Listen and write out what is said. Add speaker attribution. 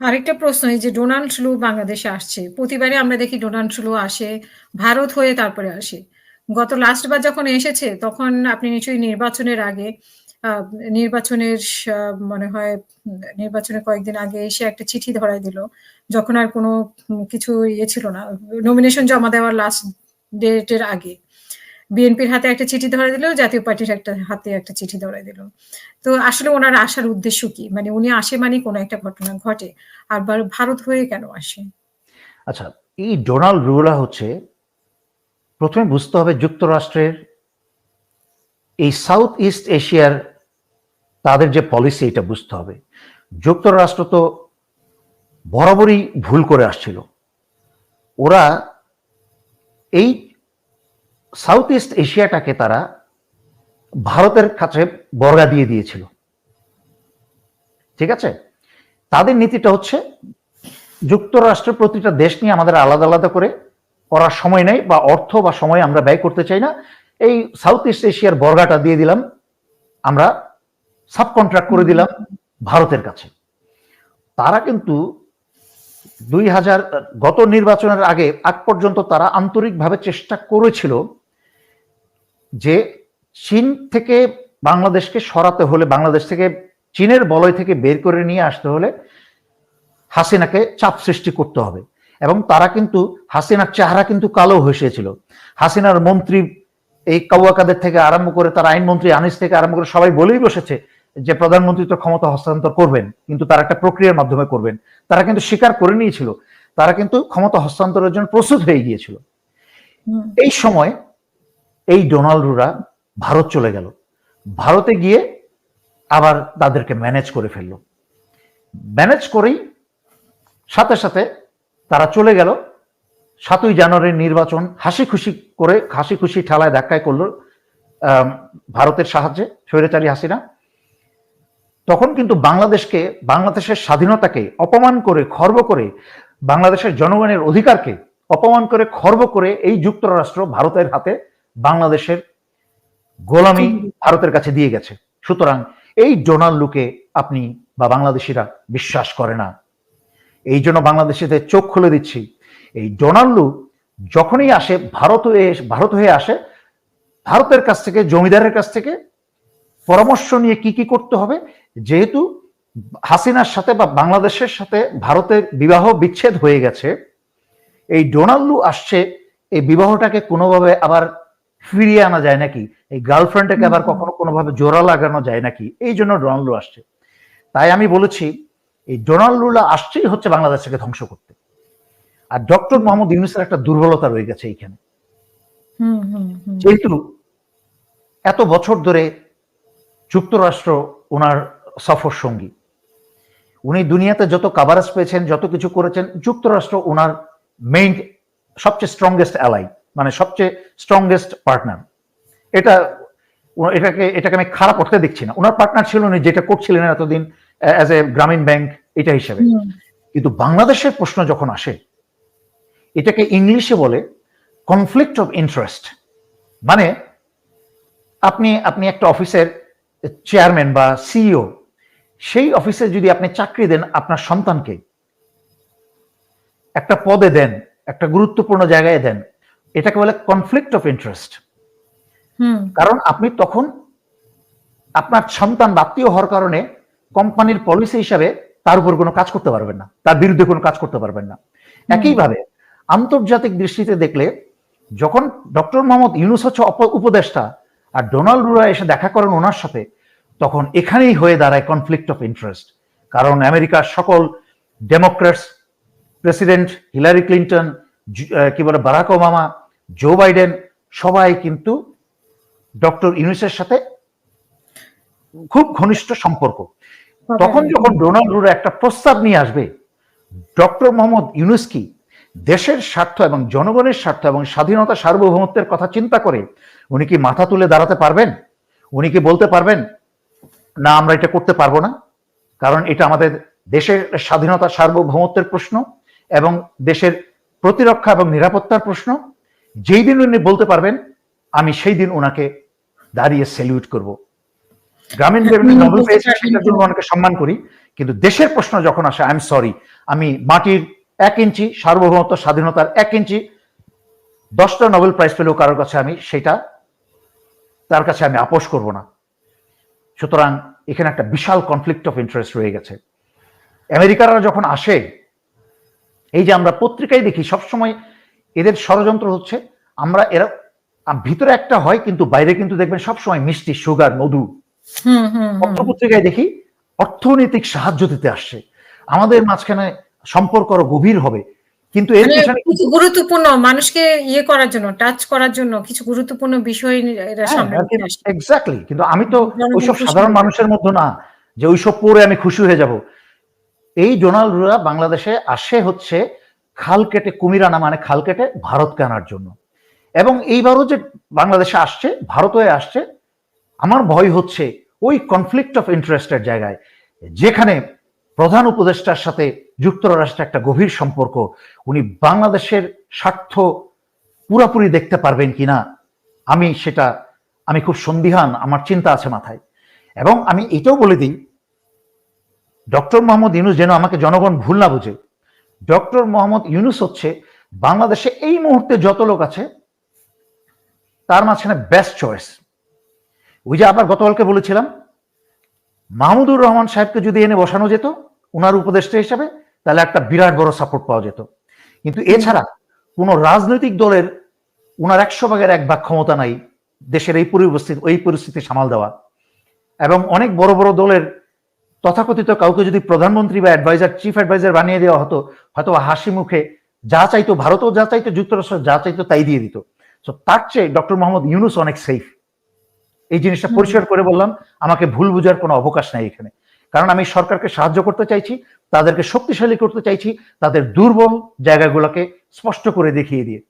Speaker 1: আরেকটা প্রশ্ন এই যে ডোনাল্ড লু বাংলাদেশে আসছে। প্রতিবারে আমরা দেখি ডোনাল্ড লু আসে, ভারত হয়ে তারপরে আসে। গত লাস্ট বার যখন এসেছে তখন আপনি নিশ্চয়ই নির্বাচনের আগে নির্বাচনের মনে হয় নির্বাচনের কয়েকদিন আগে এসে একটা চিঠি ধরায় দিল। যখন আর কোনো কিছু ইয়ে ছিল না। নমিনেশন জমা দেওয়ার লাস্ট ডেটের আগে। বিএনপির হাতে একটা চিঠি ধরায় দিল, জাতীয় পার্টির একটা হাতে একটা চিঠি ধরায় দিল। তো আসলে ওনার আসার উদ্দেশ্য কি? মানে উনি আসে মানেই কোনো একটা ঘটনা ঘটে। আর ভারত হয়ে কেন আসে?
Speaker 2: আচ্ছা, এই ডোনাল্ড রুলা হচ্ছে প্রথমে বুঝতে হবে যুক্তরাষ্ট্রের এই সাউথ ইস্ট এশিয়ার তাদের যে পলিসি এটা বুঝতে হবে। যুক্তরাষ্ট্র তো বরাবরই ভুল করে আসছিল। ওরা এই সাউথ ইস্ট এশিয়াটাকে তারা ভারতের কাছে বর্গা দিয়ে দিয়েছিল। ঠিক আছে? তাদের নীতিটা হচ্ছে যুক্তরাষ্ট্রের প্রতিটা দেশ নিয়ে আমাদের আলাদা, আলাদা করে করার সময় নেই বা অর্থ বা সময় আমরা ব্যয় করতে চাই না। এই সাউথ ইস্ট এশিয়ার বর্গাটা দিয়ে দিলাম। আমরা সাব কন্ট্রাক্ট করে দিলাম ভারতের কাছে। তারা কিন্তু দুই হাজার গত নির্বাচনের আগে আগ পর্যন্ত তারা আন্তরিকভাবে চেষ্টা করেছিল যে চীন থেকে বাংলাদেশকে সরাতে হলে বাংলাদেশ থেকে চীনের বলয় থেকে বের করে নিয়ে আসতে হলে হাসিনাকে চাপ সৃষ্টি করতে হবে। এবং তারা কিন্তু হাসিনার চেহারা কিন্তু কালো হয়েছিল। হাসিনার মন্ত্রী এই কাউয়া কাদের থেকে আরম্ভ করে তার আইনমন্ত্রী আনিস থেকে আরম্ভ করে সবাই বলেই বসেছে যে প্রধানমন্ত্রী তো ক্ষমতা হস্তান্তর করবেন। কিন্তু তারা একটা প্রক্রিয়ার মাধ্যমে করবেন। তারা কিন্তু স্বীকার করে নিয়েছিল। তারা কিন্তু ক্ষমতা হস্তান্তরের জন্য প্রস্তুত হয়ে গিয়েছিল। এই সময় এই ডোনাল্ডরা ভারত চলে গেল। ভারতে গিয়ে আবার তাদেরকে ম্যানেজ করে ফেলল। ম্যানেজ করেই সাথে, সাথে তারা চলে গেল সাতই জানুয়ারির নির্বাচন হাসি খুশি করে হাসি খুশি ঠেলায় ধাক্কায় করল ভারতের সাহায্যে স্বৈরাচারী হাসিনা। তখন কিন্তু বাংলাদেশকে বাংলাদেশের স্বাধীনতাকে অপমান করে খর্ব করে বাংলাদেশের জনগণের অধিকারকে অপমান করে খর্ব করে এই যুক্তরাষ্ট্র ভারতের হাতে বাংলাদেশের গোলামি ভারতের কাছে দিয়ে গেছে। সুতরাং এই ডোনাল্ড লুকে আপনি বা বাংলাদেশীরা বিশ্বাস করে না। এই জন্য বাংলাদেশীদের চোখ খুলে দিচ্ছি। এই ডোনাল্ড লু যখনই আসে ভারত হয়ে ভারত হয়ে আসে ভারতের কাছ থেকে জমিদারের কাছ থেকে পরামর্শ নিয়ে কি, কি করতে হবে যেহেতু হাসিনার সাথে বা বাংলাদেশের সাথে ভারতের বিবাহ বিচ্ছেদ হয়ে গেছে। এই ডোনাল্ড আসছে এই বিবাহটাকে কোনোভাবে আবার ফিরিয়ে আনা যায় নাকি? এই গার্লফ্রেন্ডটাকে আবার কখনো কোনোভাবে জোড়া লাগানো যায় নাকি? এইজন্য ডোনাল্ড লু আসছে। তাই আমি বলেছি এই ডোনাল্ড লুলা আসছেই হচ্ছে বাংলাদেশকে ধ্বংস করতে। আর ডক্টর মোহাম্মদ ইউনূসের একটা দুর্বলতা রয়ে গেছে এইখানে। যেহেতু এত বছর ধরে যুক্তরাষ্ট্র ওনার সফর সঙ্গী। উনি দুনিয়াতে যত কাভারেজ পেয়েছেন, যত কিছু করেছেন, যুক্তরাষ্ট্র ওনার মেইন সবচেয়ে স্ট্রংগেস্ট অ্যালাই মানে সবচেয়ে স্ট্রংগেস্ট পার্টনার। এটা এটাকে এটাকে আমি খারাপ অর্থে দেখছি না। উনার পার্টনার ছিল উনি যেটা করছিলেন এতদিন অ্যা অ্যাজ এ গ্রামীণ ব্যাংক এটা হিসেবে। কিন্তু বাংলাদেশের প্রশ্ন যখন আসে এটাকে ইংলিশে বলে কনফ্লিক্ট অফ ইন্টারেস্ট। মানে আপনি আপনি একটা অফিসের চেয়ারম্যান বা সিইও সেই অফিসে যদি আপনি চাকরি দেন আপনার সন্তানকে একটা পদে দেন, একটা গুরুত্বপূর্ণ জায়গায় দেন। এটাকে বলে কনফ্লিক্ট অফ ইন্টারেস্ট।
Speaker 1: হুম।
Speaker 2: কারণ আপনি তখন আপনার সন্তান বা আত্মীয় হওয়ার কারণে কোম্পানির পলিসি হিসাবে তার উপর কোনো কাজ করতে পারবেন না। তার বিরুদ্ধে কোনো কাজ করতে পারবেন না। একইভাবে আন্তর্জাতিক দৃষ্টিতে দেখলে যখন ডক্টর মোহাম্মদ ইউনূস হচ্ছে উপদেষ্টা আর ডোনাল্ড রুরা এসে দেখা করেন ওনার সাথে তখন এখানেই হয়ে দাঁড়ায় কনফ্লিক্ট অফ ইন্টারেস্ট। কারণ আমেরিকার সকল ডেমোক্র্যাটস প্রেসিডেন্ট হিলারি ক্লিনটন, কি বলে বারাক ওবামা, জো বাইডেন সবাই কিন্তু ডক্টর ইউনূসের সাথে খুব ঘনিষ্ঠ সম্পর্ক। তখন যখন ডোনাল্ড রুরা একটা প্রস্তাব নিয়ে আসবে, ডক্টর মোহাম্মদ ইউনূস কি দেশের স্বার্থ এবং জনগণের স্বার্থ এবং স্বাধীনতা সার্বভৌমত্বের কথা চিন্তা করে উনি কি মাথা তুলে দাঁড়াতে পারবেন? উনি কি বলতে পারবেন, না আমরা এটা করতে পারব না? কারণ এটা আমাদের দেশের স্বাধীনতা সার্বভৌমত্বের প্রশ্ন এবং দেশের প্রতিরক্ষা এবং নিরাপত্তার প্রশ্ন। যেই দিন উনি বলতে পারবেন, আমি সেই দিন ওনাকে দাঁড়িয়ে সেলিউট করব। গ্রামীণ ব্যাংকে নোবেল পেয়েছে সেটার জন্য ওনাকে সম্মান করি। কিন্তু দেশের প্রশ্ন যখন আসে আই এম সরি আমি মাটির এক ইঞ্চি সার্বভৌমত্ব স্বাধীনতার এক ইঞ্চি দশটা নোবেল প্রাইজ পেলেও কারোর কাছে আমি সেটা তার কাছে আমি আপোষ করব না সুতরাং এখানে একটা বিশাল কনফ্লিক্ট অফ ইন্টারেস্ট রয়ে গেছে আমেরিকারা যখন আসে এই যে আমরা পত্রিকায় দেখি সবসময় এদের ষড়যন্ত্র হচ্ছে আমরা এরা ভিতরে একটা হয় কিন্তু বাইরে কিন্তু দেখবেন সবসময় মিষ্টি সুগার মধু। পত্রপত্রিকায় দেখি অর্থনৈতিক সাহায্য দিতে আসছে। আমাদের মাঝখানে সম্পর্ক আরও গভীর হবে কিন্তু এর
Speaker 1: মানে কিছু গুরুত্বপূর্ণ মানুষকে ইয়ে করার জন্য টাচ করার জন্য কিছু গুরুত্বপূর্ণ বিষয় নিয়ে এরা সামনে
Speaker 2: এক্স্যাক্টলি কিন্তু আমি তো ওইসব সাধারণ মানুষের মধ্যে না যে ওইসব পড়ে আমি খুশি হয়ে যাব। এই ডোনাল্ডরা বাংলাদেশে আসে হচ্ছে খাল কেটে কুমির আনা মানে খাল কেটে ভারতকে আনার জন্য। এবং এইবারও যে বাংলাদেশে আসছে ভারত হয়ে আসছে, আমার ভয় হচ্ছে ওই কনফ্লিক্ট অফ ইন্টারেস্টের জায়গায়, যেখানে প্রধান উপদেষ্টার সাথে যুক্তরাষ্ট্রের একটা গভীর সম্পর্ক, উনি বাংলাদেশের স্বার্থ পুরাপুরি দেখতে পারবেন কিনা, আমি সেটা, আমি খুব সন্দিহান, আমার চিন্তা আছে মাথায়। এবং আমি এটাও বলে দিই, ডক্টর মোহাম্মদ ইউনুস যেন আমাকে জনগণ ভুল না বুঝে ডক্টর মোহাম্মদ ইউনুস হচ্ছে বাংলাদেশে এই মুহূর্তে যত লোক আছে, তার মাঝখানে বেস্ট চয়েস ওই যে আবার গতকালকে বলেছিলাম, মাহমুদুর রহমান সাহেবকে যদি এনে বসানো যেত ওনার উপদেষ্টা হিসাবে, তাহলে একটা বিরাট বড় সাপোর্ট পাওয়া যেত। কিন্তু এছাড়া কোনো রাজনৈতিক দলের ওনার একশো ভাগের এক ভাগ ক্ষমতা নাই, দেশের এই পরিস্থিতি এই পরিস্থিতি সামাল দেওয়া। এবং অনেক বড় বড় দলের তথাকথিত কাউকে যদি প্রধানমন্ত্রী বা অ্যাডভাইজার চিফ অ্যাডভাইজার বানিয়ে দেওয়া হতো হয়তো হাসি মুখে যা চাইতো ভারতও যা চাইতো যুক্তরাষ্ট্র যা চাইতো তাই দিয়ে দিত। তো তার চেয়ে ডক্টর মোহাম্মদ ইউনুস অনেক সেফ এই জিনিসটা পরিষ্কার করে বললাম আমাকে ভুল বুঝার কোনো অবকাশ নাই এখানে। কারণ আমি সরকারকে সাহায্য করতে চাইছি তাদেরকে শক্তিশালী করতে চাইছি তাদের দুর্বল জায়গাগুলোকে স্পষ্ট করে দেখিয়ে দিয়ে।